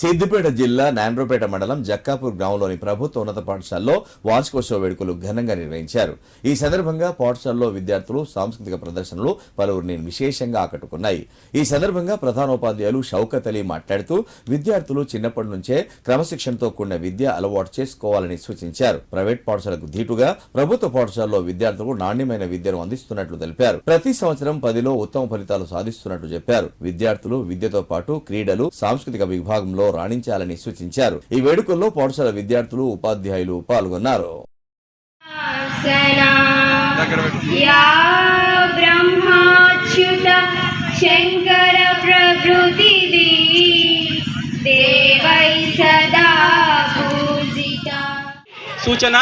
సిద్దిపేట జిల్లా నాండ్రోపేట మండలం జక్కాపూర్ గ్రామంలోని ప్రభుత్వ ఉన్నత పాఠశాలలో వార్షికోత్సవ వేడుకలు ఘనంగా నిర్వహించారు. ఈ సందర్భంగా పాఠశాలలో విద్యార్థులు సాంస్కృతిక ప్రదర్శనలు పలువురిని విశేషంగా ఆకట్టుకున్నాయి. ఈ సందర్భంగా ప్రధానోపాధ్యాయులు షౌకత్ అలీ మాట్లాడుతూ విద్యార్థులు చిన్నప్పటి నుంచే క్రమశిక్షణతో కూడిన విద్య అలవాటు చేసుకోవాలని సూచించారు. ప్రైవేట్ పాఠశాలకు ధీటుగా ప్రభుత్వ పాఠశాలలో విద్యార్థులకు నాణ్యమైన విద్యను అందిస్తున్నట్లు తెలిపారు. ప్రతి సంవత్సరం పదిలో ఉత్తమ ఫలితాలు సాధిస్తున్నట్లు చెప్పారు. విద్యార్థులు విద్యతో పాటు క్రీడలు సాంస్కృతిక విభాగంలో రాణించాలని సూచించారు. ఈ వేడుకల్లో పాఠశాల విద్యార్థులు ఉపాధ్యాయులు పాల్గొన్నారు. శంకర ప్రకృతి దేవై సదా పూజిత సూచన